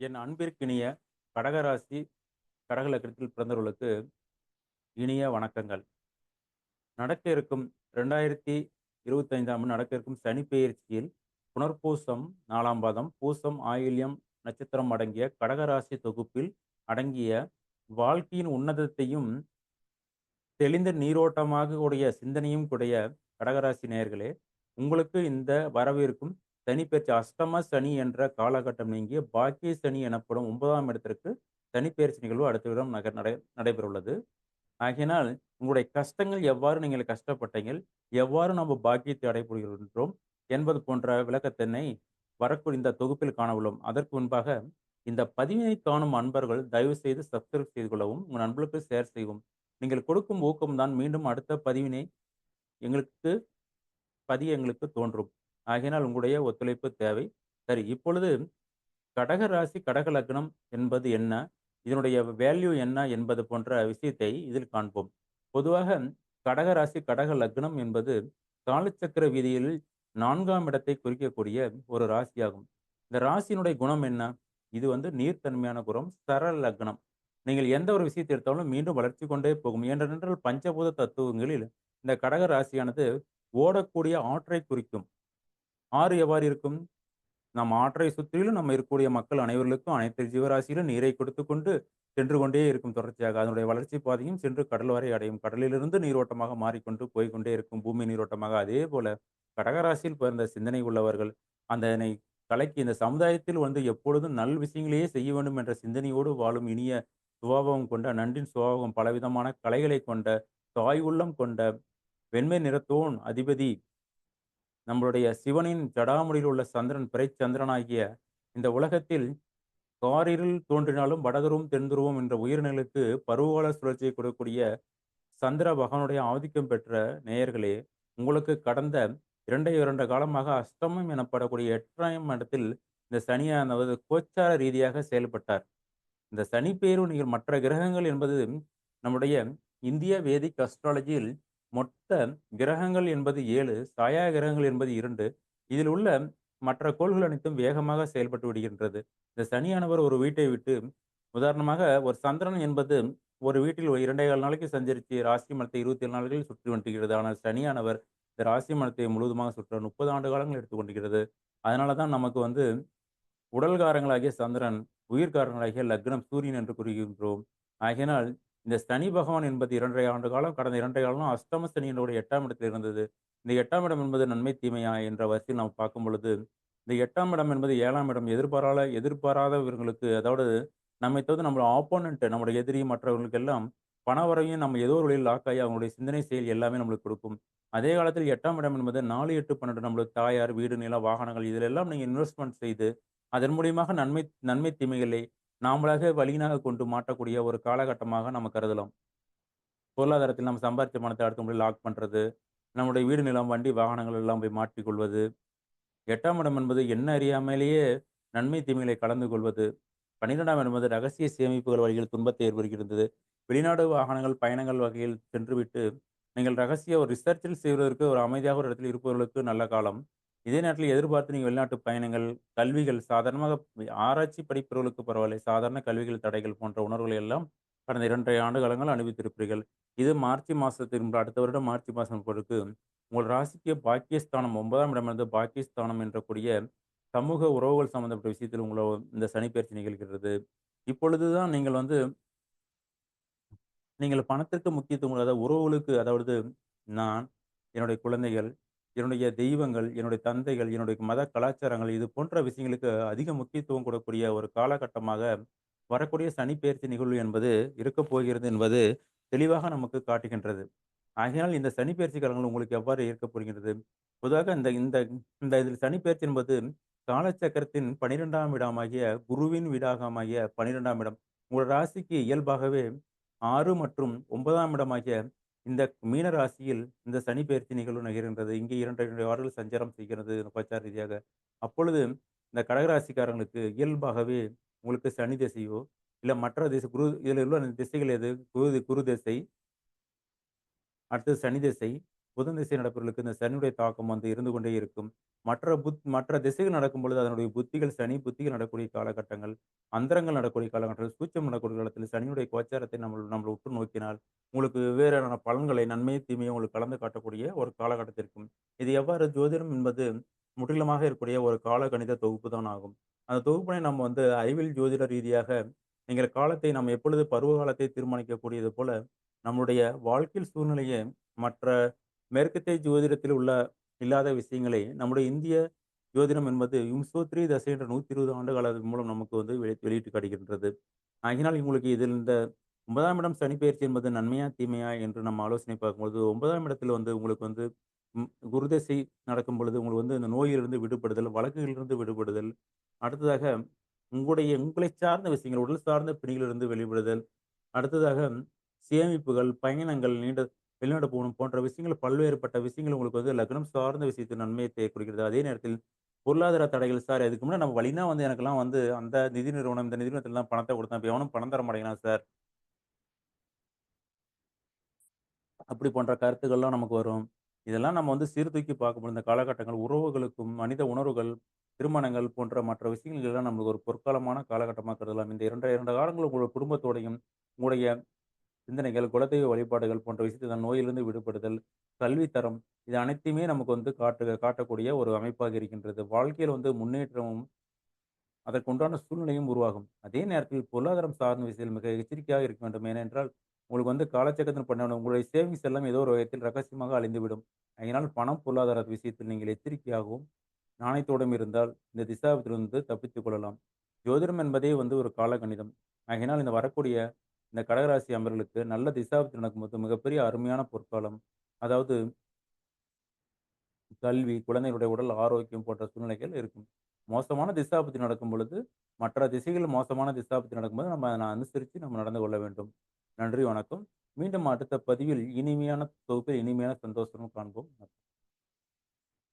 என் அன்பிற்கினிய கடகராசி கடகலக்கத்தில் பிறந்தவர்களுக்கு இனிய வணக்கங்கள். நடக்க இருக்கும் ரெண்டாயிரத்தி இருபத்தைந்தாம் நடக்க இருக்கும் சனி பெயர்ச்சியில் புனர்பூசம் நாலாம் பாதம் பூசம் ஆயில்யம் நட்சத்திரம் அடங்கிய கடகராசி தொகுப்பில் அடங்கிய வாழ்க்கையின் உன்னதத்தையும் தெளிந்த நீரோட்டமாக உடைய சிந்தனையும் கூடிய கடகராசி நேயர்களே உங்களுக்கு இந்த வரவிருக்கும் சனி அஷ்டம சனி என்ற காலகட்டம் நீங்கிய பாக்கிய சனி எனப்படும் ஒன்பதாம் இடத்திற்கு சனி நிகழ்வு அடுத்த விதம் நகர் நடை நடைபெறவுள்ளது. ஆகையினால் உங்களுடைய கஷ்டங்கள் எவ்வாறு நீங்கள் கஷ்டப்பட்டீங்கள் எவ்வாறு நம்ம பாக்கியத்தை அடைபடுகின்றோம் என்பது போன்ற விளக்கத்தினை வரக்கூடிய இந்த தொகுப்பில் காண உள்ளோம் அதற்கு முன்பாக இந்த பதிவினை காணும் அன்பர்கள் தயவு செய்து சப்ஸ்கிரைப் செய்து கொள்ளவும் உங்கள் நண்பர்களுக்கு ஷேர் செய்யவும். நீங்கள் கொடுக்கும் ஊக்கம் தான் மீண்டும் அடுத்த பதிவினை எங்களுக்கு பதிய எங்களுக்கு தோன்றும். ஆகையினால் உங்களுடைய ஒத்துழைப்பு தேவை. சரி இப்பொழுது கடக ராசி கடக லக்னம் என்பது என்ன? இதனுடைய வேல்யூ என்ன என்பது போன்ற விஷயத்தை இதில் காண்போம். பொதுவாக கடக ராசி கடக லக்னம் என்பது காலச்சக்கர வீதியில் நான்காம் இடத்தை குறிக்கக்கூடிய ஒரு ராசியாகும். இந்த ராசியினுடைய குணம் என்ன? இது வந்து நீர்த்தன்மையான குணம் சரள லக்னம். நீங்கள் எந்த ஒரு விஷயத்தை எடுத்தாலும் மீண்டும் வளர்ச்சி கொண்டே போகும். ஏனென்றால் பஞ்சபூத தத்துவங்களில் இந்த கடக ராசியானது ஓடக்கூடிய ஆற்றை குறிக்கும். ஆறு எவ்வாறு இருக்கும்? நம் ஆற்றை சுற்றிலும் நம்ம இருக்கக்கூடிய மக்கள் அனைவர்களுக்கும் அனைத்து ஜீவராசியிலும் நீரை கொடுத்து கொண்டு சென்று கொண்டே இருக்கும் தொடர்ச்சியாக. அதனுடைய வளர்ச்சி பாதையும் சென்று கடல் வரை அடையும். கடலிலிருந்து நீரோட்டமாக மாறிக்கொண்டு போய்கொண்டே இருக்கும் பூமி நீரோட்டமாக. அதே போல கடகராசியில் பிறந்த சிந்தனை உள்ளவர்கள் அதனை கலைக்கு இந்த சமுதாயத்தில் வந்து எப்பொழுதும் நல் விஷயங்களையே செய்ய வேண்டும் என்ற சிந்தனையோடு வாழும் இனிய சுபாவம் கொண்ட நன்றின் சுபாவம் பலவிதமான கலைகளை கொண்ட தாய் உள்ளம் கொண்ட வெண்மை நிறத்தோன் அதிபதி நம்மளுடைய சிவனின் ஜடாமுடியில் உள்ள சந்திரன் பிறைச்சந்திரனாகிய இந்த உலகத்தில் காரிருள் தோன்றினாலும் வடதுருவம் தென்துருவம் என்ற உயிரினங்களுக்கு பருவகால சுழற்சியை கொடுக்கக்கூடிய சந்திர பகவானுடைய ஆதிக்கம் பெற்ற நேயர்களே உங்களுக்கு கடந்த இரண்டை இரண்டு காலமாக அஷ்டமம் எனப்படக்கூடிய எட்டாம் இடத்தில் இந்த சனியானது கோச்சார ரீதியாக செயல்பட்டார். இந்த சனி பேரு நீங்கள் மற்ற கிரகங்கள் என்பது நம்முடைய இந்திய வேதிக் அஸ்ட்ராலஜியில் மொத்த கிரகங்கள் என்பது ஏழு சாயா கிரகங்கள் என்பது இரண்டு. இதில் உள்ள மற்ற கோள்கள் அனைத்தும் வேகமாக செயல்பட்டு விடுகின்றது. இந்த சனியானவர் ஒரு வீட்டை விட்டு உதாரணமாக ஒரு சந்திரன் என்பது ஒரு வீட்டில் ஒரு இரண்டே கால் நாளைக்கு சஞ்சரித்து ராசி மரத்தை இருபத்தி ஏழு நாள்களில் சுற்றி வந்துகிறது ஆனால் சனியானவர் இந்த ராசி மரத்தை முழுவதுமாக சுற்ற முப்பது ஆண்டு காலங்கள் எடுத்துக்கொண்டிருக்கிறது. அதனால தான் நமக்கு வந்து உடல்காரங்களாகிய சந்திரன் உயிர்காரங்களாகிய லக்னம் சூரியன் என்று கூறுகின்றோம். ஆகையினால் இந்த சனி பகவான் என்பது இரண்டரை ஆண்டு காலம் கடந்த இரண்டரை காலம் அஷ்டம சனியினுடைய எட்டாம் இடத்தில் இருந்தது. இந்த எட்டாம் இடம் என்பது நன்மை தீமையா என்ற வரிசையில் நாம் பார்க்கும் பொழுது இந்த எட்டாம் இடம் என்பது ஏழாம் இடம். எதிர்பாராத எதிர்பாராதவர்களுக்கு அதாவது நம்மை தவிர நம்மளோட ஆப்போனண்ட் நம்முடைய எதிரி மற்றவர்களுக்கு எல்லாம் பணவரையும் நம்ம ஏதோ ஒரு வழியில் லாக் ஆகி அவங்களுடைய சிந்தனை செயல் எல்லாமே நம்மளுக்கு கொடுக்கும். அதே காலத்தில் எட்டாம் இடம் என்பது நாலு எட்டு பன்னெண்டு நம்மளுக்கு தாயார் வீடு நிலம் வாகனங்கள் இதில் எல்லாம் நீங்கள் இன்வெஸ்ட்மெண்ட் செய்து அதன் மூலியமாக நன்மை நன்மை தீமைகளை நாமளாக வழியினாக கொண்டு மாட்டக்கூடிய ஒரு காலகட்டமாக நம்ம கருதலாம். பொருளாதாரத்தில் நம்ம சம்பாதிச்ச பணத்தை அடுத்த முறை லாக் பண்ணுறது நம்முடைய வீடு நிலம் வண்டி வாகனங்கள் எல்லாம் போய் மாற்றிக்கொள்வது எட்டாம் இடம் என்பது என்ன அறியாமலேயே நன்மை தீமைகளை கலந்து கொள்வது பன்னிரெண்டாம் என்பது ரகசிய சேமிப்புகள் வழியில் துன்பத்தை ஏற்படுகிறது வெளிநாடு வாகனங்கள் பயணங்கள் வகையில் சென்றுவிட்டு நீங்கள் ரகசிய ஒரு ரிசர்ச்சில் செய்வதற்கு ஒரு அமைதியாக ஒரு இடத்தில் இருப்பவர்களுக்கு நல்ல காலம். இதே நேரத்தில் எதிர்பார்த்து நீங்கள் வெளிநாட்டு பயணங்கள் கல்விகள் சாதாரணமாக ஆராய்ச்சி படிப்பவர்களுக்கு பரவாயில்லை. சாதாரண கல்விகள் தடைகள் போன்ற உணர்வுகளை எல்லாம் கடந்த இரண்டரை ஆண்டு காலங்கள் அனுபவித்திருப்பீர்கள். இது மார்ச் மாதத்திற்கு அடுத்த வருடம் மார்ச் மாதம் பொறுத்து உங்கள் ராசிக்கு பாக்கியஸ்தானம் ஒன்பதாம் இடம் இருந்து என்ற கூடிய சமூக உறவுகள் சம்பந்தப்பட்ட விஷயத்தில் உங்களை இந்த சனிப்பயிற்சி நிகழ்கிறது. இப்பொழுதுதான் நீங்கள் வந்து நீங்கள் பணத்திற்கு முக்கியத்துவம் அதாவது உறவுகளுக்கு அதாவது நான் என்னுடைய குழந்தைகள் என்னுடைய தெய்வங்கள் என்னுடைய தந்தைகள் என்னுடைய மத கலாச்சாரங்கள் இது போன்ற விஷயங்களுக்கு அதிக முக்கியத்துவம் கொடுக்கக்கூடிய ஒரு காலகட்டமாக வரக்கூடிய சனிப்பெயர்ச்சி நிகழ்வு என்பது இருக்கப் போகிறது என்பது தெளிவாக நமக்கு காட்டுகின்றது. ஆகையால் இந்த சனிப்பெயர்ச்சி காலங்கள் உங்களுக்கு எவ்வாறு இருக்கப் போகிறது பொதுவாக இந்த இந்த இந்த இதில் சனிப்பெயர்ச்சி என்பது காலச்சக்கரத்தின் பனிரெண்டாம் இடமாகிய குருவின் வீடாகமாகிய பனிரெண்டாம் இடம். உங்கள் ராசிக்கு இயல்பாகவே ஆறு மற்றும் ஒன்பதாம் இடமாகிய இந்த மீன ராசியில் இந்த சனி பயிற்சி நிகழ்வு நிகழ்கின்றது. இங்கே இரண்டு இரண்டு வாரங்கள் சஞ்சாரம் செய்கிறது உபச்சார ரீதியாக. அப்பொழுது இந்த கடகராசிக்காரங்களுக்கு இயல்பாகவே உங்களுக்கு சனி திசையோ இல்லை மற்ற திசை குரு இதில் உள்ள திசைகள் எது? குரு குரு திசை அடுத்தது சனி திசை புதன் திசை நடப்பவர்களுக்கு இந்த சனியுடைய தாக்கம் வந்து இருந்து கொண்டே இருக்கும். மற்ற புத் மற்ற திசைகள் நடக்கும் பொழுது அதனுடைய புத்திகள் சனி புத்திகள் நடக்கக்கூடிய காலகட்டங்கள், அந்தரங்கள் நடக்கூடிய காலகட்டங்கள், சூச்சம் நடக்கூடிய காலத்தில் சனியுடைய கோச்சாரத்தை நம்ம நம்மளை உற்று நோக்கினால், உங்களுக்கு வெவ்வேறான பலன்களை நன்மை, தீமையை உங்களுக்கு கலந்து காட்டக்கூடிய ஒரு காலகட்டத்தில் இருக்கும். இது எவ்வாறு ஜோதிடம் என்பது முற்றிலுமாக இருக்கக்கூடிய ஒரு கால கணித தொகுப்பு தான் ஆகும். அந்த தொகுப்பினை நம்ம வந்து அறிவியல் ஜோதிட ரீதியாக நீங்கள் காலத்தை நம்ம எப்பொழுது பருவ காலத்தை தீர்மானிக்கக்கூடியது போல, நம்முடைய வாழ்க்கையில் சூழ்நிலையை மற்ற மேற்கத்திய ஜோதிடத்தில் உள்ள இல்லாத விஷயங்களை நம்முடைய இந்திய ஜோதிடம் என்பது யும்சோத்ரி தசை என்ற 120 ஆண்டு கால மூலம் நமக்கு வந்து வெளி வெளியிட்டு காட்டுகின்றது. ஆகினால் உங்களுக்கு இதில் இந்த ஒன்பதாம் இடம் சனி பயிற்சி என்பது நன்மையா? தீமையா? என்று நம்ம ஆலோசனை பார்க்கும்பொழுது 9ஆம் இடத்தில் வந்து உங்களுக்கு வந்து குருதசை நடக்கும் பொழுது உங்களுக்கு வந்து இந்த நோயிலிருந்து விடுபடுதல், வழக்குகளிலிருந்து விடுபடுதல், அடுத்ததாக உங்களுடைய உங்களை சார்ந்த விஷயங்கள், உடல் சார்ந்த பிணிகளிலிருந்து வெளிவிடுதல், அடுத்ததாக சேமிப்புகள், பயணங்கள், நீண்ட வெளிநாடு போகணும் போன்ற விஷயங்கள் பல்வேறுபட்ட விஷயங்கள் உங்களுக்கு வந்து லக்னம் சார்ந்த விஷயத்தில் நன்மையை குறிக்கிறது. அதே நேரத்தில் பொருளாதார தடைகள் சார் இதுக்கு முன்னாடி நம்ம வழினா வந்து எனக்கெல்லாம் வந்து அந்த நிதி நிறுவனம், இந்த நிதி தான் பணத்தை கொடுத்தேன் இப்போ எவனும் பணம் தர மாட்டேங்கிறான் சார். அப்படி போன்ற கருத்துக்கள்லாம் நமக்கு வரும். இதெல்லாம் நம்ம வந்து சீர்தூக்கி பார்க்கும்போது இந்த காலகட்டங்கள் உறவுகளுக்கும், மனித உணர்வுகள், திருமணங்கள் போன்ற மற்ற விஷயங்கள் எல்லாம் நம்மளுக்கு ஒரு பொற்காலமான காலகட்டமாக கருதலாம். இந்த 2 2 காலங்கள் உங்களுடைய குடும்பத்தோடையும், உங்களுடைய சிந்தனைகள், குலதெய்வ வழிபாடுகள் போன்ற விஷயத்தில் நோயிலிருந்து விடுபடுதல், கல்வி தரம் இது அனைத்தையுமே நமக்கு வந்து காட்டு காட்டக்கூடிய ஒரு அமைப்பாக இருக்கின்றது. வாழ்க்கையில் வந்து முன்னேற்றமும், அதற்குண்டான சூழ்நிலையும் உருவாகும். அதே நேரத்தில் பொருளாதாரம் சார்ந்த விஷயத்தில் மிக எச்சரிக்கையாக இருக்க வேண்டும். ஏனென்றால், உங்களுக்கு வந்து காலச்சக்கத்தில் பண்ண உங்களுடைய சேவிங்ஸ் எல்லாம் ஏதோ ஒரு வகையில் ரகசியமாக அழிந்துவிடும். அதனால் பணம், பொருளாதார விஷயத்தில் நீங்கள் எச்சரிக்கையாகவும், நாணயத்தோடும் இருந்தால் இந்த திசாபத்திலிருந்து தப்பித்துக் கொள்ளலாம். ஜோதிடம் என்பதே வந்து ஒரு காலகணிதம். ஆகினால் இந்த வரக்கூடிய இந்த கடகராசி அமர்களுக்கு நல்ல திசாபுத்தி நடக்கும்போது மிகப்பெரிய அருமையான பொற்காலம். அதாவது கல்வி, குழந்தைகளுடைய உடல் ஆரோக்கியம் போன்ற சூழ்நிலைகள் இருக்கும். மோசமான திசாபுத்தி நடக்கும் பொழுது, மற்ற திசைகள் மோசமான திசாபுத்தி நடக்கும்போது நம்ம அதை அனுசரித்து நம்ம நடந்து கொள்ள வேண்டும். நன்றி, வணக்கம். மீண்டும் அடுத்த பதிவில் இனிமையான தொகுப்பில் இனிமையான சந்தோஷமும் காண்போம்.